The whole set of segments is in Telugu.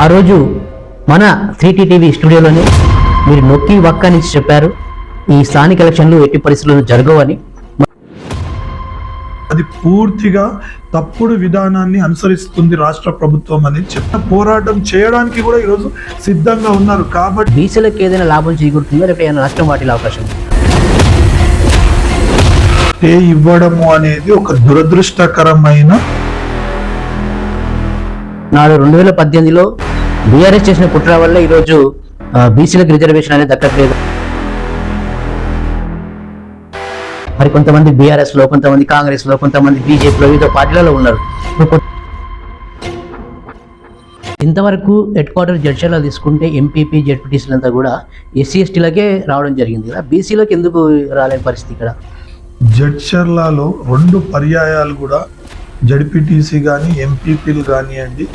ఆ రోజు మన త్రీ టీవీ స్టూడియోలోనే మీరు నొక్కి వక్క నుంచి చెప్పారు ఈ స్థానిక ఎలక్షన్లు ఎట్టి పరిస్థితుల్లో జరగవని. అది పూర్తిగా తప్పుడు విధానాన్ని అనుసరిస్తుంది రాష్ట్ర ప్రభుత్వం అని చెప్పిన పోరాటం చేయడానికి కూడా ఈరోజు సిద్ధంగా ఉన్నారు. కాబట్టి బీసీలకు ఏదైనా లాభం చేకూరుతుందో లేకపోతే ఏదైనా నష్టం వాటిల్లే అవకాశం స్టే ఇవ్వడము అనేది ఒక దురదృష్టకరమైన నాడు రెండు వేల పద్దెనిమిదిలో బీఆర్ఎస్ చేసిన కుట్ర వల్ల ఈరోజు బీసీలకు రిజర్వేషన్ అనేది దక్కట్లేదు. మరి కొంతమంది బీఆర్ఎస్లో కొంతమంది కాంగ్రెస్లో కొంతమంది బీజేపీలో వివిధ పార్టీలలో ఉన్నారు. ఇంతవరకు హెడ్ క్వార్టర్ జడ్చర్లో తీసుకుంటే ఎంపీపీ జెడ్పీటీసీలంతా కూడా ఎస్సీ ఎస్టీలకే రావడం జరిగింది కదా. బీసీలోకి ఎందుకు రాలేని పరిస్థితి ఇక్కడ? జడ్చర్లలో రెండు పర్యాయాలు కూడా జడ్పీటీసీ కానీ ఎంపీపీలు కానివ్వండి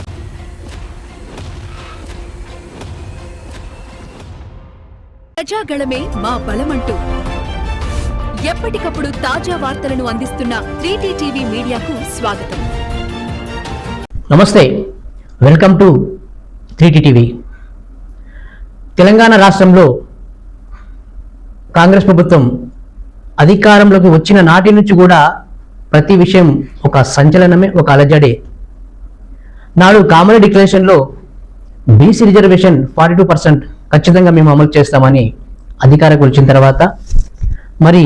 ప్రజాగళమే మా బలమంటూ. ఎప్పటికప్పుడు తాజా వార్తలను అందిస్తున్న త్రీటీ టీవీ మీడియాకు స్వాగతం. నమస్తే welcome to three TV. Telangana రాష్ట్రంలో కాంగ్రెస్ ప్రభుత్వం అధికారంలోకి వచ్చిన నాటి నుంచి కూడా ప్రతి విషయం ఒక సంచలనమే ఒక అలజడే. నాడు common డిక్లరేషన్లో BC reservation forty two percent ఖచ్చితంగా మేము అమలు చేస్తామని అధికారకు వచ్చిన తర్వాత మరి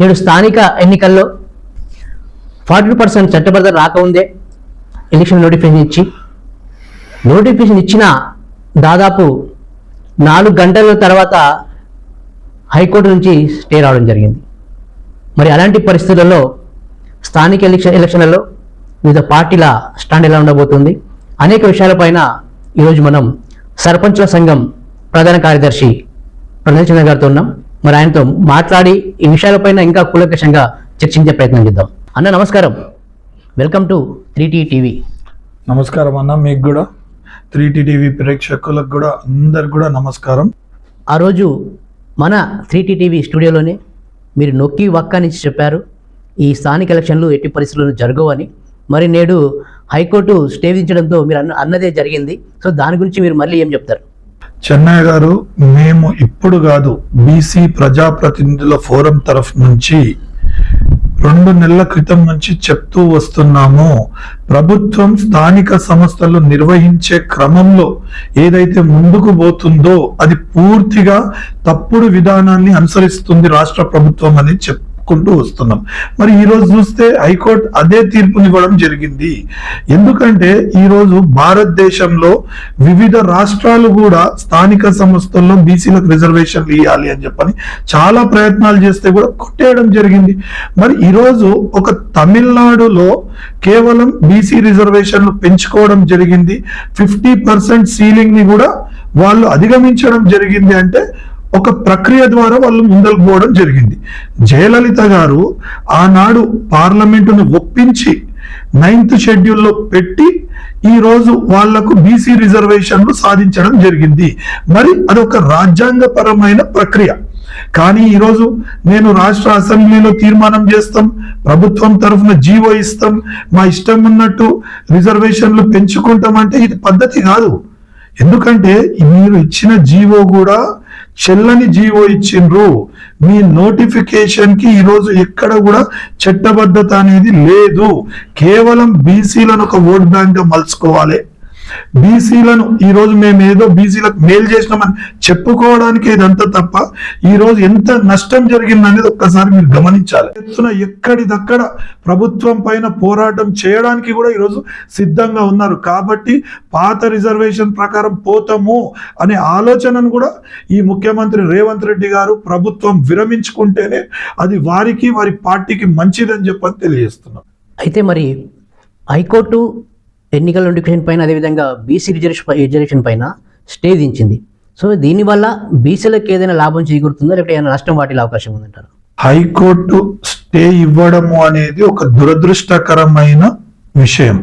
నేడు స్థానిక ఎన్నికల్లో ఫార్టీ పర్సెంట్ చట్టబద్ధత రాకముందే ఎలక్షన్ నోటిఫికేషన్ ఇచ్చి నోటిఫికేషన్ ఇచ్చిన దాదాపు నాలుగు గంటల తర్వాత హైకోర్టు నుంచి స్టే రావడం జరిగింది. మరి అలాంటి పరిస్థితులలో స్థానిక ఎలక్షన్ ఎలక్షన్లలో వివిధ పార్టీల స్టాండ్ ఎలా ఉండబోతుంది? అనేక విషయాలపైన ఈరోజు మనం సర్పంచుల సంఘం ప్రధాన కార్యదర్శి ప్రణయ్ చంద్ర గారితో ఉన్నాం. మరి ఆయనతో మాట్లాడి ఈ విషయాలపైన ఇంకా కూలంకషంగా చర్చించే ప్రయత్నం చేద్దాం. అన్న నమస్కారం. Welcome to three TV. నమస్కారం అన్న మీకు కూడా. త్రీ టీవీ ప్రేక్షకులకు కూడా అందరికి కూడా నమస్కారం. ఆ రోజు మన త్రీ టీవీ స్టూడియోలోనే మీరు నొక్కి వక్క నుంచి చెప్పారు ఈ స్థానిక ఎలక్షన్లు ఎట్టి పరిస్థితుల్లో జరగవని. మరి నేడు హైకోర్టు స్టే విధించడంతో మీరు అన్న అన్నదే జరిగింది. సో దాని గురించి మీరు మళ్ళీ ఏం చెప్తారు? చెన్నై గారు మేము ఇప్పుడు కాదు బీసీ ప్రజాప్రతినిధుల ఫోరం తరఫు నుంచి రెండు నెలల క్రితం నుంచి చెప్తూ వస్తున్నాము. ప్రభుత్వం స్థానిక సంస్థలు నిర్వహించే క్రమంలో ఏదైతే ముందుకు పోతుందో అది పూర్తిగా తప్పుడు విధానాన్ని అనుసరిస్తుంది రాష్ట్ర ప్రభుత్వం అని చెప్పుకుంటూ వస్తున్నాం. మరి ఈరోజు చూస్తే హైకోర్టు అదే తీర్పునివ్వడం జరిగింది. ఎందుకంటే ఈరోజు భారతదేశంలో వివిధ రాష్ట్రాలు కూడా స్థానిక సంస్థల్లో బీసీలకు రిజర్వేషన్లు ఇవ్వాలి అని చెప్పని చాలా ప్రయత్నాలు చేస్తే కూడా కొట్టేయడం జరిగింది. మరి ఈరోజు ఒక తమిళనాడులో కేవలం బీసీ రిజర్వేషన్లు పెంచుకోవడం జరిగింది. ఫిఫ్టీ పర్సెంట్ సీలింగ్ని కూడా వాళ్ళు అధిగమించడం జరిగింది అంటే ఒక ప్రక్రియ ద్వారా వాళ్ళు ముందరకు పోవడం జరిగింది. జయలలిత గారు ఆనాడు పార్లమెంటును ఒప్పించి నైన్త్ షెడ్యూల్లో పెట్టి ఈరోజు వాళ్ళకు బీసీ రిజర్వేషన్లు సాధించడం జరిగింది. మరి అదొక రాజ్యాంగపరమైన ప్రక్రియ. కానీ ఈరోజు నేను రాష్ట్ర అసెంబ్లీలో తీర్మానం చేస్తాం ప్రభుత్వం తరఫున జీవో ఇస్తాం మా ఇష్టం ఉన్నట్టు రిజర్వేషన్లు పెంచుకుంటాం అంటే ఇది పద్ధతి కాదు. ఎందుకంటే మీరు ఇచ్చిన జీవో కూడా చెల్లని జీవో ఇచ్చిండ్రు. మీ నోటిఫికేషన్కి ఈరోజు ఎక్కడ కూడా చట్టబద్ధత అనేది లేదు. కేవలం బీసీలను ఒక ఓట్ బ్యాంక్గా మలుచుకోవాలి. బీసీలను ఈ రోజు మేము ఏదో బీసీలకు మేలు చేసినామని చెప్పుకోవడానికి ఇదంతా తప్ప ఈ రోజు ఎంత నష్టం జరిగిందనేది ఒక్కసారి మీరు గమనించాలి. ఎత్తున ఎక్కడిదక్కడ ప్రభుత్వం పైన పోరాటం చేయడానికి కూడా ఈరోజు సిద్ధంగా ఉన్నారు. కాబట్టి పాత రిజర్వేషన్ ప్రకారం పోతాము అనే ఆలోచనను కూడా ఈ ముఖ్యమంత్రి రేవంత్ రెడ్డి గారు ప్రభుత్వం విరమించుకుంటేనే అది వారికి వారి పార్టీకి మంచిదని చెప్పని తెలియజేస్తున్నాం. అయితే మరి హైకోర్టు ఎన్నికల నోటిఫికేషన్ పైన అదేవిధంగా బీసీ రిజర్వేషన్ రిజర్వేషన్ పైన స్టే దించింది. సో దీనివల్ల బీసీలకు ఏదైనా లాభం చేకూరుతుందా? లేకపోతే ఏదైనా నష్టం వాటిల్లే అవకాశం ఉందంటారు? హైకోర్టు స్టే ఇవ్వడము అనేది ఒక దురదృష్టకరమైన విషయం.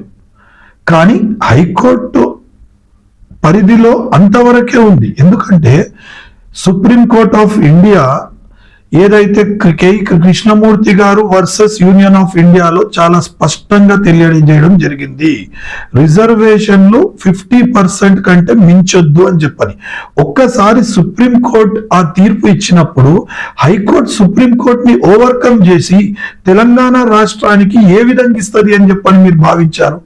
కానీ హైకోర్టు పరిధిలో అంతవరకే ఉంది. ఎందుకంటే సుప్రీం కోర్ట్ ఆఫ్ ఇండియా ఏదైతే కృ- కృష్ణమూర్తి గారు వర్సెస్ యూనియన్ ఆఫ్ ఇండియాలో చాలా స్పష్టంగా తెలియజేయడం జరిగింది. రిజర్వేషన్లు ఫిఫ్టీ పర్సెంట్ కంటే మించొద్దు అని చెప్పని. ఒక్కసారి సుప్రీం కోర్ట్ ఆ తీర్పు ఇచ్చినప్పుడు హైకోర్టు సుప్రీంకోర్టుని ఓవర్కమ్ చేసి తెలంగాణ రాష్ట్రానికి ఏ విధంగా ఇస్తుంది అని చెప్పని మీరు భావించారు?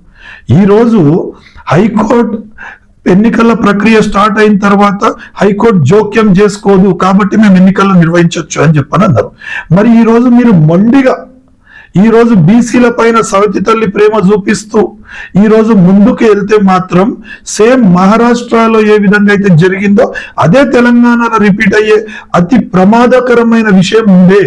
ఈరోజు హైకోర్టు ఎన్నికల ప్రక్రియ స్టార్ట్ అయిన తర్వాత హైకోర్టు జోక్యం చేసుకోదు కాబట్టి మేము ఎన్నికలను నిర్వహించవచ్చు అని చెప్పని అన్నారు మరి ఈ రోజు మీరు మొండిగా ఈ రోజు బీసీల పైన సవతి తల్లి ప్రేమ చూపిస్తూ ఈ రోజు ముందుకు వెళ్తే మాత్రం సేమ్ మహారాష్ట్రలో ఏ విధంగా అయితే జరిగిందో అదే తెలంగాణలో రిపీట్ అయ్యే అతి ప్రమాదకరమైన విషయం ఉండే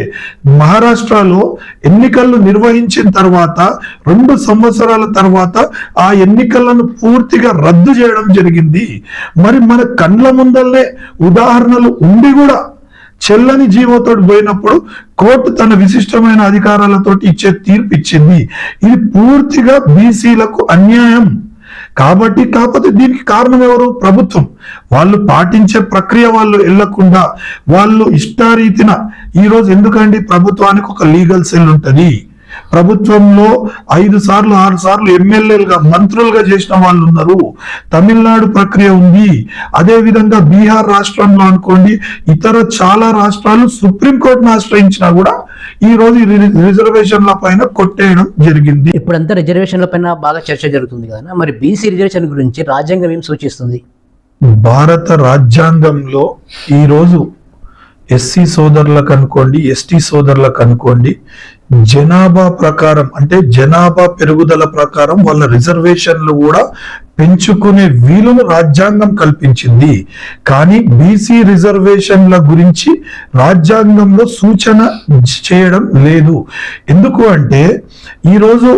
మహారాష్ట్రలో ఎన్నికలు నిర్వహించిన తర్వాత రెండు సంవత్సరాల తర్వాత ఆ ఎన్నికలను పూర్తిగా రద్దు చేయడం జరిగింది. మరి మన కండ్ల ముందల్లే ఉదాహరణలు ఉండి కూడా చెల్లని జీవోతో పోయినప్పుడు కోర్టు తన విశిష్టమైన అధికారాలతో ఇచ్చే తీర్పు ఇచ్చింది. ఇది పూర్తిగా బీసీలకు అన్యాయం. కాబట్టి కాకపోతే దీనికి కారణం ఎవరు? ప్రభుత్వం. వాళ్ళు పాటించే ప్రక్రియ వాళ్ళు వెళ్ళకుండా వాళ్ళు ఇష్టారీతిన ఈ రోజు ఎందుకండి ప్రభుత్వానికి ఒక లీగల్ సెల్ ఉంటుంది? ప్రభుత్వంలో ఐదు సార్లు ఆరు సార్లు ఎమ్మెల్యేలుగా మంత్రులుగా చేసిన వాళ్ళు ఉన్నారు. తమిళనాడు ప్రక్రియ ఉంది. అదే విధంగా బీహార్ రాష్ట్రంలో అనుకోండి ఇతర చాలా రాష్ట్రాలు సుప్రీంకోర్టును ఆశ్రయించినా కూడా ఈ రోజు రిజర్వేషన్ల పైన కొట్టేయడం జరిగింది. ఇప్పుడంతా రిజర్వేషన్ల పైన బాగా చర్చ జరుగుతుంది కదా మరి బీసీ రిజర్వేషన్ గురించి రాజ్యాంగం ఏం సూచిస్తుంది? భారత రాజ్యాంగంలో ఈరోజు ఎస్సీ సోదరులకు అనుకోండి ఎస్టీ సోదరులకు అనుకోండి జనాభా ప్రకారం అంటే జనాభా పెరుగుదల ప్రకారం వాళ్ళ రిజర్వేషన్లు కూడా పెంచుకునే వీలును రాజ్యాంగం కల్పించింది. కానీ బీసీ రిజర్వేషన్ల గురించి రాజ్యాంగంలో సూచన చేయడం లేదు. ఎందుకు అంటే ఈరోజు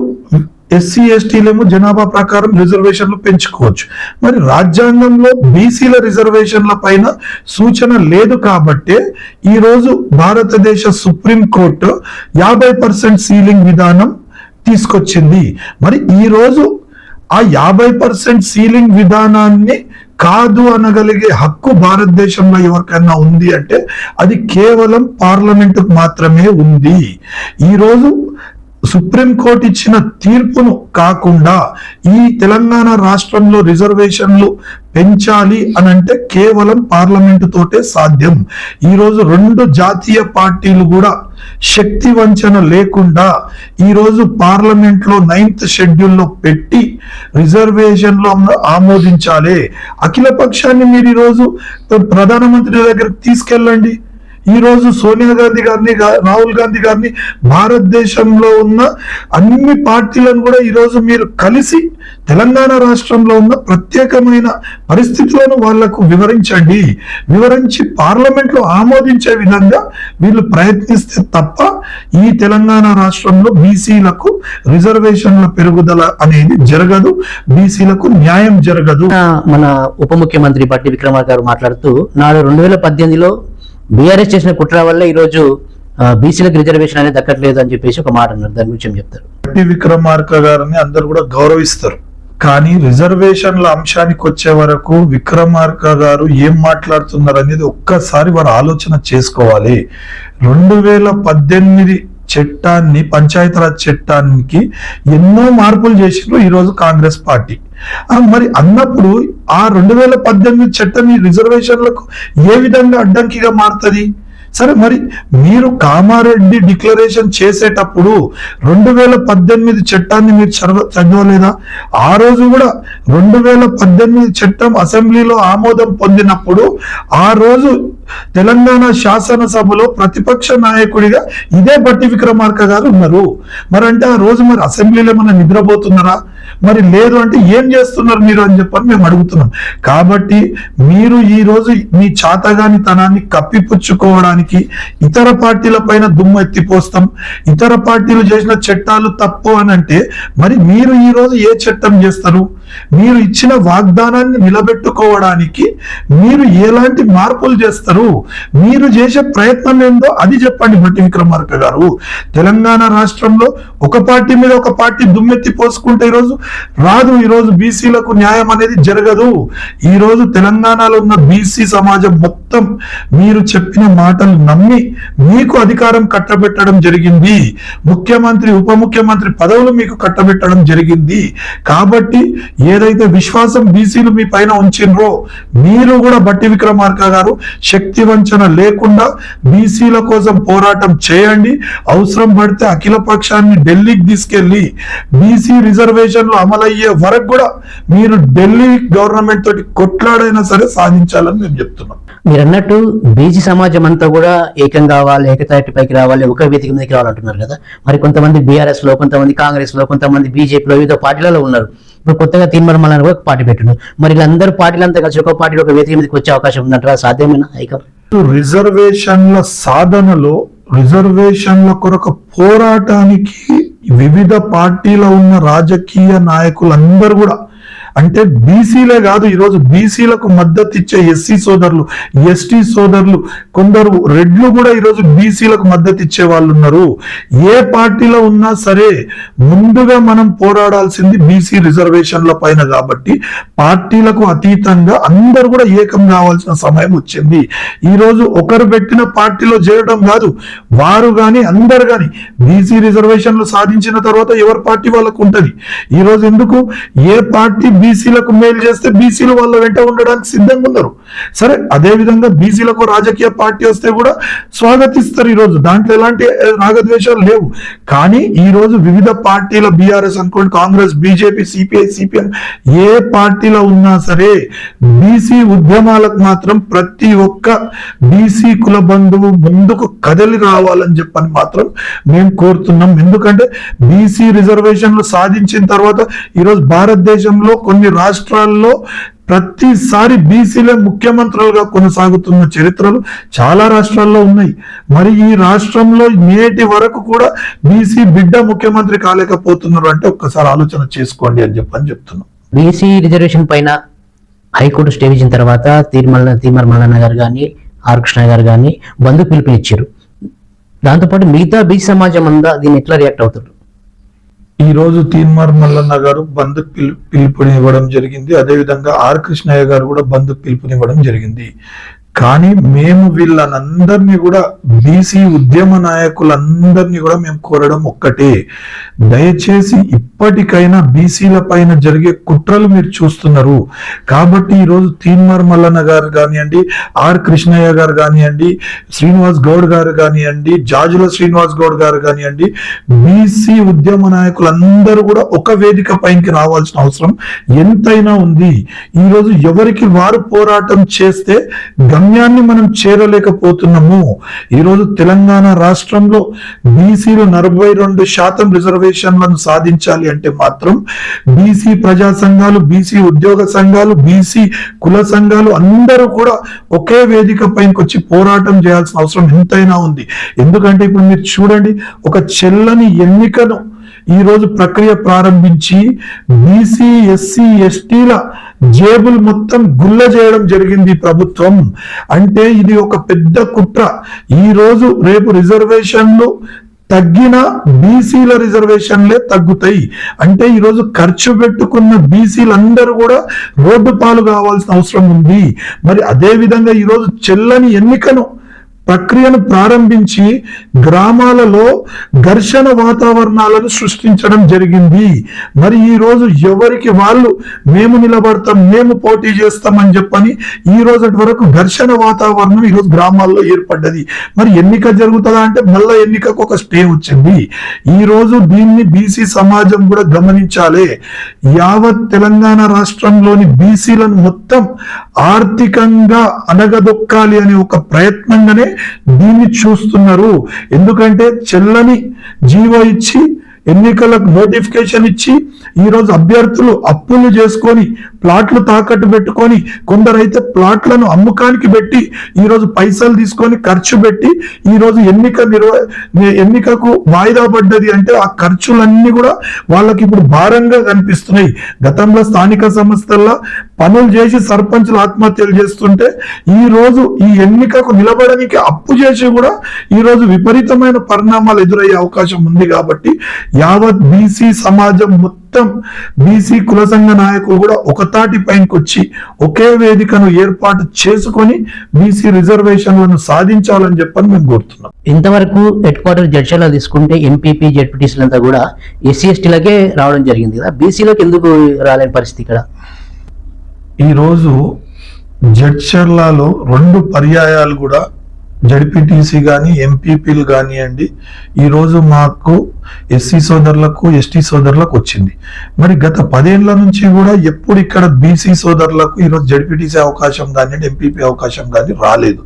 ఎస్సీ ఎస్టీలేమో జనాభా ప్రకారం రిజర్వేషన్లు పెంచుకోవచ్చు. మరి రాజ్యాంగంలో బీసీల రిజర్వేషన్ల పైన సూచన లేదు కాబట్టే ఈరోజు భారతదేశ సుప్రీం కోర్టు యాభై పర్సెంట్ సీలింగ్ విధానం తీసుకొచ్చింది. మరి ఈరోజు ఆ యాభై పర్సెంట్ సీలింగ్ విధానాన్ని కాదు అనగలిగే హక్కు భారతదేశంలో ఎవరికైనా ఉంది అంటే అది కేవలం పార్లమెంటుకు మాత్రమే ఉంది. ఈ రోజు సుప్రీంకోర్టు ఇచ్చిన తీర్పును కాకుండా ఈ తెలంగాణ రాష్ట్రంలో రిజర్వేషన్లు పెంచాలి అని అంటే కేవలం పార్లమెంటు తోటే సాధ్యం. ఈరోజు రెండు జాతీయ పార్టీలు కూడా శక్తి వంచన లేకుండా ఈరోజు పార్లమెంట్లో నైన్త్ షెడ్యూల్లో పెట్టి రిజర్వేషన్లో ఆమోదించాలి. అఖిల పక్షాన్ని మీరు ఈరోజు ప్రధానమంత్రి దగ్గరికి తీసుకెళ్ళండి. ఈ రోజు సోనియా గాంధీ గారిని రాహుల్ గాంధీ గారిని భారతదేశంలో ఉన్న అన్ని పార్టీలను కూడా ఈరోజు మీరు కలిసి తెలంగాణ రాష్ట్రంలో ఉన్న ప్రత్యేకమైన పరిస్థితులను వాళ్ళకు వివరించండి. వివరించి పార్లమెంట్లో ఆమోదించే విధంగా వీళ్ళు ప్రయత్నిస్తే తప్ప ఈ తెలంగాణ రాష్ట్రంలో బీసీలకు రిజర్వేషన్ల పెరుగుదల అనేది జరగదు. బీసీలకు న్యాయం జరగదు. మన ఉప ముఖ్యమంత్రి బట్టి విక్రమార్ గారు మాట్లాడుతూ నాడు రెండు వేల పద్దెనిమిదిలో బీఆర్ఎస్ చేసిన కుట్ర వల్ల ఈరోజు బీసీలకు రిజర్వేషన్ అనేది దక్కట్లేదు అని చెప్పేసి ఒక మాట అన్నారు. దాని గురించి చెప్తారు? బట్టి విక్రమార్క గారిని అందరు కూడా గౌరవిస్తారు. కానీ రిజర్వేషన్ల అంశానికి వచ్చే వరకు విక్రమార్క గారు ఏం మాట్లాడుతున్నారు అనేది ఒక్కసారి వారు ఆలోచన చేసుకోవాలి. రెండు వేల పద్దెనిమిది చట్టాన్ని పంచాయతీరాజ్ చట్టానికి ఎన్నో మార్పులు చేసిండ్రు ఈరోజు కాంగ్రెస్ పార్టీ. మరి అన్నప్పుడు ఆ రెండు వేల పద్దెనిమిది చట్టం ఈ రిజర్వేషన్లకు ఏ విధంగా అడ్డంకిగా మారుతుంది? సరే మరి మీరు కామారెడ్డి డిక్లరేషన్ చేసేటప్పుడు రెండు వేల పద్దెనిమిది చట్టాన్ని మీరు చదవ చదవలేదా? ఆ రోజు కూడా రెండు వేల పద్దెనిమిది చట్టం అసెంబ్లీలో ఆమోదం పొందినప్పుడు ఆ రోజు తెలంగాణ శాసనసభలో ప్రతిపక్ష నాయకుడిగా ఇదే బట్టి విక్రమార్క గారు ఉన్నారు. మరి అంటే ఆ రోజు మరి అసెంబ్లీలో ఏమన్నా నిద్రపోతున్నారా? మరి లేదు అంటే ఏం చేస్తున్నారు మీరు అని చెప్పని మేము అడుగుతున్నాం. కాబట్టి మీరు ఈ రోజు మీ చాతగాని తనాన్ని కప్పిపుచ్చుకోవడానికి ఇతర పార్టీల పైన దుమ్ము ఎత్తిపోస్తాం. ఇతర పార్టీలు చేసిన చట్టాలు తప్పు అని అంటే మరి మీరు ఈ రోజు ఏ చట్టం చేస్తారు? మీరు ఇచ్చిన వాగ్దానాన్ని నిలబెట్టుకోవడానికి మీరు ఎలాంటి మార్పులు చేస్తారు? మీరు చేసే ప్రయత్నం ఏందో అది చెప్పండి భట్టి విక్రమార్క గారు. తెలంగాణ రాష్ట్రంలో ఒక పార్టీ మీద ఒక పార్టీ దుమ్మెత్తి పోసుకుంటే ఈరోజు రాదు. ఈరోజు బీసీలకు న్యాయం అనేది జరగదు. ఈ రోజు తెలంగాణలో ఉన్న బీసీ సమాజం మొత్తం మీరు చెప్పిన మాటలు నమ్మి మీకు అధికారం కట్టబెట్టడం జరిగింది. ముఖ్యమంత్రి ఉప ముఖ్యమంత్రి పదవులు మీకు కట్టబెట్టడం జరిగింది. కాబట్టి ఏదైతే విశ్వాసం బీసీలు మీ పైన ఉంచిండ్రో మీరు కూడా బట్టి విక్రమార్క గారు శక్తి వంచన లేకుండా బీసీల కోసం పోరాటం చేయండి. అవసరం పడితే అఖిల పక్షాన్ని ఢిల్లీకి తీసుకెళ్ళి బీసీ రిజర్వేషన్లు అమలయ్యే వరకు కూడా మీరు ఢిల్లీ గవర్నమెంట్ తోటి కొట్లాడైనా సరే సాధించాలని మేము చెప్తున్నాం. మీరు అన్నట్టు బీసీ సమాజం అంతా కూడా ఏకం కావాలి ఏకతాటిపైకి రావాలి ఒక వేదిక మీదకి రావాలంటున్నారు కదా. మరి కొంతమంది బీఆర్ఎస్లో కొంతమంది కాంగ్రెస్లో కొంతమంది బీజేపీలో వివిధ పార్టీలలో ఉన్నారు. ఇప్పుడు కొత్తగా తీర్మానం కూడా ఒక పార్టీ పెట్టిండు. మరి వీళ్ళందరూ పార్టీలంతా కలిసి ఒక పార్టీలో ఒక వేదిక మీదకి వచ్చే అవకాశం ఉందంటారా? సాధ్యమైన? ఐకం. రిజర్వేషన్ల సాధనలో రిజర్వేషన్ల కొరకు పోరాటానికి వివిధ పార్టీలో ఉన్న రాజకీయ నాయకులందరూ కూడా అంటే బీసీలే కాదు ఈరోజు బీసీలకు మద్దతు ఇచ్చే ఎస్సీ సోదరులు ఎస్టీ సోదరులు కొందరు రెడ్లు కూడా ఈరోజు బీసీలకు మద్దతు ఇచ్చే వాళ్ళు ఉన్నారు ఏ పార్టీలో ఉన్నా సరే ముందుగా మనం పోరాడాల్సింది బీసీ రిజర్వేషన్ల పైన కాబట్టి పార్టీలకు అతీతంగా అందరూ కూడా ఏకం కావాల్సిన సమయం వచ్చింది. ఈరోజు ఒకరు పెట్టిన పార్టీలో చేరడం కాదు వారు గాని అందరు గాని బీసీ రిజర్వేషన్లు సాధించిన తర్వాత ఎవరి పార్టీ వాళ్ళకు ఉంటుంది? ఈరోజు ఎందుకు? ఏ పార్టీ బీసీలకు మేలు చేస్తే బీసీలు వాళ్ళ వెంట ఉండడానికి సిద్ధంగా ఉన్నారు. సరే అదే విధంగా బీసీలకు రాజకీయ పార్టీ వస్తే కూడా స్వాగతిస్తారు ఈ రోజు దాంట్లో ఎలాంటి రాగద్వేషాలు లేవు. కానీ ఈ రోజు వివిధ పార్టీల బీఆర్ఎస్ అనుకోండి కాంగ్రెస్ బీజేపీ సిపిఐ సిపిఎం ఏ పార్టీలో ఉన్నా సరే బీసీ ఉద్యమాలకు మాత్రం ప్రతి ఒక్క బీసీ కుల బంధువు ముందుకు కదలి రావాలని చెప్పని మాత్రం మేము కోరుతున్నాం. ఎందుకంటే బీసీ రిజర్వేషన్లు సాధించిన తర్వాత ఈరోజు భారతదేశంలో కొన్ని రాష్ట్రాల్లో ప్రతిసారి బీసీలే ముఖ్యమంత్రులుగా కొనసాగుతున్న చరిత్రలు చాలా రాష్ట్రాల్లో ఉన్నాయి. మరి ఈ రాష్ట్రంలో నేటి వరకు కూడా బీసీ బిడ్డ ముఖ్యమంత్రి కాలేకపోతున్నారు అంటే ఒక్కసారి ఆలోచన చేసుకోండి అని చెప్పని చెప్తున్నాం. బీసీ రిజర్వేషన్ పైన హైకోర్టు స్టే ఇచ్చిన తర్వాత తీర్మల తీర్మల మల్లన్న గారు కానీ ఆర్ కృష్ణ గారు కానీ బంధు పిలుపునిచ్చారు దాంతోపాటు మిగతా బీసీ సమాజం అంతా దీన్ని ఎట్లా రియాక్ట్ అవుతారు? ఈ రోజు తీన్మార్ మల్లన్న గారు బంధు పిలు పిలుపునివ్వడం జరిగింది. అదే విధంగా ఆర్ కృష్ణయ్య గారు కూడా బంధు పిలుపునివ్వడం జరిగింది. కానీ మేము వీళ్ళనందరినీ కూడా బీసీ ఉద్యమ నాయకులందరినీ కూడా మేము కోరడం ఒక్కటే. దయచేసి ఇప్పటికైనా బీసీల పైన జరిగే కుట్రలు మీరు చూస్తున్నారు. కాబట్టి ఈ రోజు తీన్మార్ మల్లన్న గారు కానివ్వండి ఆర్ కృష్ణయ్య గారు కానివ్వండి శ్రీనివాస్ గౌడ్ గారు కానివ్వండి జాజుల శ్రీనివాస్ గౌడ్ గారు కానివ్వండి బీసీ ఉద్యమ నాయకులందరూ కూడా ఒక వేదిక పైకి రావాల్సిన అవసరం ఎంతైనా ఉంది. ఈ రోజు ఎవరికి వారు పోరాటం చేస్తే గమ్యాన్ని మనం చేరలేకపోతున్నాము. ఈ రోజు తెలంగాణ రాష్ట్రంలో బీసీలు నలభై రెండు శాతం రిజర్వేషన్లను సాధించాలి అంటే మాత్రం బీసీ ప్రజా సంఘాలు బీసీ ఉద్యోగ సంఘాలు బీసీ కుల సంఘాలు అందరూ కూడా ఒకే వేదిక పైకి వచ్చి పోరాటం చేయాల్సిన అవసరం ఎంతైనా ఉంది. ఎందుకంటే ఇప్పుడు మీరు చూడండి ఒక చెల్లని ఎన్నికను ఈరోజు ప్రక్రియ ప్రారంభించి బీసీ ఎస్సీ ఎస్టీల జేబులు మొత్తం గుల్ల చేయడం జరిగింది ప్రభుత్వం. అంటే ఇది ఒక పెద్ద కుట్ర. ఈరోజు రేపు రిజర్వేషన్లు తగ్గిన బీసీల రిజర్వేషన్లే తగ్గుతాయి. అంటే ఈరోజు ఖర్చు పెట్టుకున్న బీసీలందరూ కూడా రోడ్డు పాలు కావాల్సిన అవసరం ఉంది. మరి అదేవిధంగా ఈరోజు చెల్లని ఎన్నికను ప్రక్రియను ప్రారంభించి గ్రామాలలో ఘర్షణ వాతావరణాలను సృష్టించడం జరిగింది. మరి ఈ రోజు ఎవరికి వాళ్ళు మేము నిలబడతాం మేము పోటీ చేస్తామని చెప్పని ఈ రోజు వరకు ఘర్షణ వాతావరణం ఈరోజు గ్రామాల్లో ఏర్పడ్డది. మరి ఎన్నిక జరుగుతుందా అంటే మళ్ళా ఎన్నికకు ఒక స్టే వచ్చింది. ఈరోజు దీన్ని బీసీ సమాజం కూడా గమనించాలి. యావత్ తెలంగాణ రాష్ట్రంలోని బీసీలను మొత్తం ఆర్థికంగా అనగదొక్కాలి అనే ఒక ప్రయత్నంగానే దీన్ని చూస్తున్నారు. ఎందుకంటే చెల్లని జీవో ఇచ్చి ఎన్నికలకు నోటిఫికేషన్ ఇచ్చి ఈ రోజు అభ్యర్థులు అప్పులు చేసుకొని ప్లాట్లు తాకట్టు పెట్టుకొని కొందరైతే ప్లాట్లను అమ్మకానికి పెట్టి ఈ రోజు పైసలు తీసుకొని ఖర్చు పెట్టి ఈ రోజు ఎన్నిక నిర్వ ఎన్నికకు వాయిదా పడ్డది అంటే ఆ ఖర్చులన్నీ కూడా వాళ్ళకి ఇప్పుడు భారంగా కనిపిస్తున్నాయి. గతంలో స్థానిక సంస్థల్లో పనులు చేసి సర్పంచులు ఆత్మహత్యలు చేస్తుంటే ఈ రోజు ఈ ఎన్నికకు నిలబడడానికి అప్పు చేసి కూడా ఈ రోజు విపరీతమైన పరిణామాలు ఎదురయ్యే అవకాశం ఉంది కాబట్టి యావత్ బీసీ సమాజం మొత్తం బీసీ కుల సంఘ నాయకులు కూడా ఒక తాటి పైనకి వచ్చి ఒకే వేదికను ఏర్పాటు చేసుకొని బీసీ రిజర్వేషన్లను సాధించాలని చెప్పని మేము కోరుతున్నాం. ఇంతవరకు హెడ్ క్వార్టర్ జడ్షాలో తీసుకుంటే ఎంపీపీ జెడ్పీటీసీలంతా కూడా ఎస్సీ ఎస్టీలకే రావడం జరిగింది కదా? బీసీలోకి ఎందుకు రాలేని పరిస్థితి ఇక్కడ? ఈరోజు జడ్చర్లలో రెండు పర్యాయాలు కూడా జడ్పీటీసీ కానీ ఎంపీపీలు కానివ్వండి ఈరోజు మాకు ఎస్సీ సోదరులకు ఎస్టీ సోదరులకు వచ్చింది. మరి గత పదేళ్ళ నుంచి కూడా ఎప్పుడు ఇక్కడ బీసీ సోదరులకు ఈరోజు జడ్పీటీసీ అవకాశం కానివ్వండి ఎంపీపీ అవకాశం కానీ రాలేదు.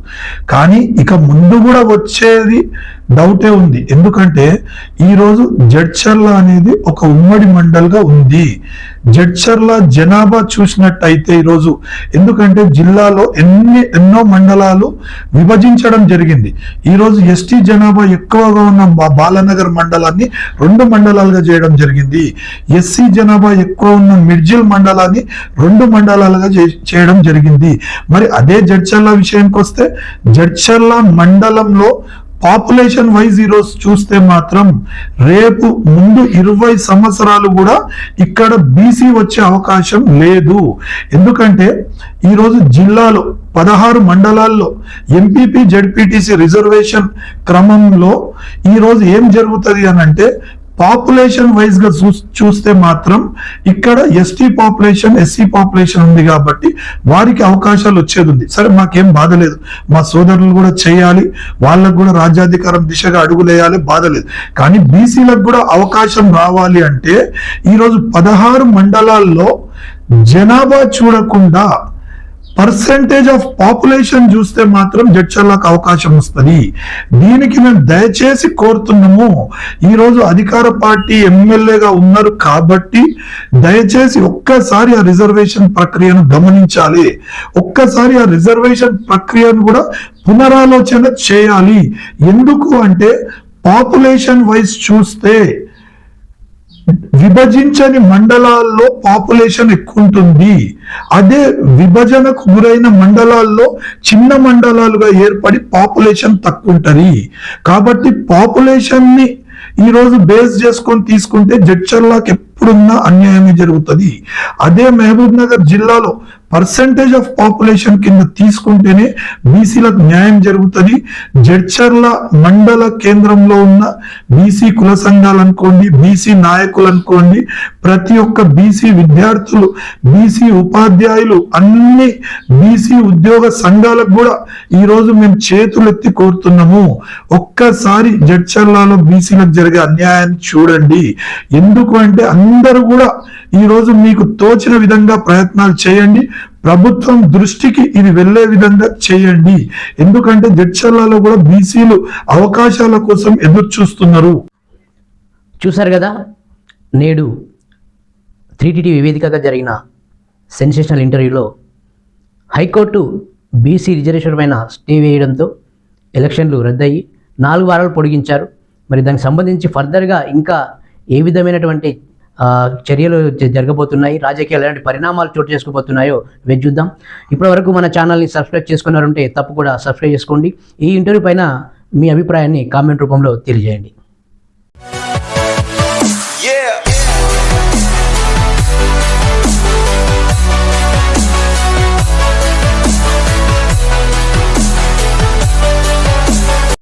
కానీ ఇక ముందు కూడా వచ్చేది డౌటే ఉంది. ఎందుకంటే ఈరోజు జడ్చర్ల అనేది ఒక ఉమ్మడి మండల్గా ఉంది. జడ్చర్ల జనాభా చూసినట్టయితే ఈరోజు ఎందుకంటే జిల్లాలో ఎన్ని ఎన్నో మండలాలు విభజించడం జరిగింది. ఈరోజు ఎస్టీ జనాభా ఎక్కువగా ఉన్న బాలనగర్ మండలాన్ని రెండు మండలాలుగా చేయడం జరిగింది. ఎస్సీ జనాభా ఎక్కువ ఉన్న మిర్జిల్ మండలాన్ని రెండు మండలాలుగా చే- చేయడం జరిగింది. మరి అదే జడ్చర్ల విషయానికి వస్తే జడ్చర్ల మండలంలో పాపులేషన్ వైజ్ ఈరోజు చూస్తే మాత్రం రేపు ముందు ఇరవై సంవత్సరాలు కూడా ఇక్కడ బీసీ వచ్చే అవకాశం లేదు. ఎందుకంటే ఈరోజు జిల్లాలో పదహారు మండలాల్లో ఎంపీపీ జడ్పీటీసీ రిజర్వేషన్ క్రమంలో ఈరోజు ఏం జరుగుతుంది అని అంటే పాపులేషన్ వైజ్గా చూ చూస్తే మాత్రం ఇక్కడ ఎస్టీ పాపులేషన్ ఎస్సీ పాపులేషన్ ఉంది కాబట్టి వారికి అవకాశాలు వచ్చేది ఉంది. సరే మాకేం బాధ లేదు. మా సోదరులు కూడా చేయాలి. వాళ్ళకు కూడా రాజ్యాధికారం దిశగా అడుగులేయాలి బాధ లేదు. కానీ బీసీలకు కూడా అవకాశం రావాలి అంటే ఈరోజు పదహారు మండలాల్లో జనాభా చూడకుండా పర్సెంటేజ్ ఆఫ్ పాపులేషన్ చూస్తే మాత్రం జడ్చర్లకు అవకాశం వస్తుంది. దీనికి మేము దయచేసి కోరుతున్నాము ఈరోజు అధికార పార్టీ ఎమ్మెల్యేగా ఉన్నారు కాబట్టి దయచేసి ఒక్కసారి ఆ రిజర్వేషన్ ప్రక్రియను గమనించాలి. ఒక్కసారి ఆ రిజర్వేషన్ ప్రక్రియను కూడా పునరాలోచన చేయాలి. ఎందుకు అంటే పాపులేషన్ వైజ్ చూస్తే విభజించని మండలాల్లో పాపులేషన్ ఎక్కువ ఉంటుంది అదే విభజనకు గురైన మండలాల్లో చిన్న మండలాలుగా ఏర్పడి పాపులేషన్ తక్కువ ఉంటుంది కాబట్టి పాపులేషన్ని ఈ రోజు బేస్ చేసుకొని తీసుకుంటే జడ్చర్లాకి ఎప్పుడున్నా అన్యాయమే జరుగుతుంది. అదే మహబూబ్ నగర్ జిల్లాలో పర్సంటేజ్ ఆఫ్ పాపులేషన్ కింద తీసుకుంటేనే బీసీలకు న్యాయం జరుగుతుంది. జడ్చర్ల మండల కేంద్రంలో ఉన్న బీసీ కుల సంఘాలు అనుకోండి బీసీ నాయకులు అనుకోండి ప్రతి ఒక్క బీసీ విద్యార్థులు బీసీ ఉపాధ్యాయులు అన్ని బీసీ ఉద్యోగ సంఘాలకు కూడా ఈరోజు మేము చేతులెత్తి కోరుతున్నాము. ఒక్కసారి జడ్చర్లలో బీసీలకు జరిగే అన్యాయాన్ని చూడండి. ఎందుకు అంటే అందరూ కూడా ఈ రోజు మీకు తోచిన విధంగా ప్రయత్నాలు చేయండి. ప్రభుత్వం దృష్టికి ఇది వెళ్ళే విధంగా చేయండి. ఎందుకంటే జడ్చర్లలో కూడా బీసీలు అవకాశాల కోసం ఎదురు చూస్తున్నారు చూశారు కదా? నేడు త్రీ టీటీ వేదికగా జరిగిన సెన్సేషనల్ ఇంటర్వ్యూలో హైకోర్టు బీసీ రిజర్వేషన్ పైన స్టే వేయడంతో ఎలక్షన్లు రద్దయి నాలుగు వారాలు పొడిగించారు. మరి దానికి సంబంధించి ఫర్దర్గా ఇంకా ఏ విధమైనటువంటి చర్యలు జరగబోతున్నాయి. రాజకీయాలు ఎలాంటి పరిణామాలు చోటు చేసుకోబోతున్నాయో వేచి చూద్దాం. ఇప్పటివరకు మన ఛానల్ని సబ్స్క్రైబ్ చేసుకున్నారంటే తప్పకుండా సబ్స్క్రైబ్ చేసుకోండి. ఈ ఇంటర్వ్యూ పైన మీ అభిప్రాయాన్ని కామెంట్ రూపంలో తెలియజేయండి.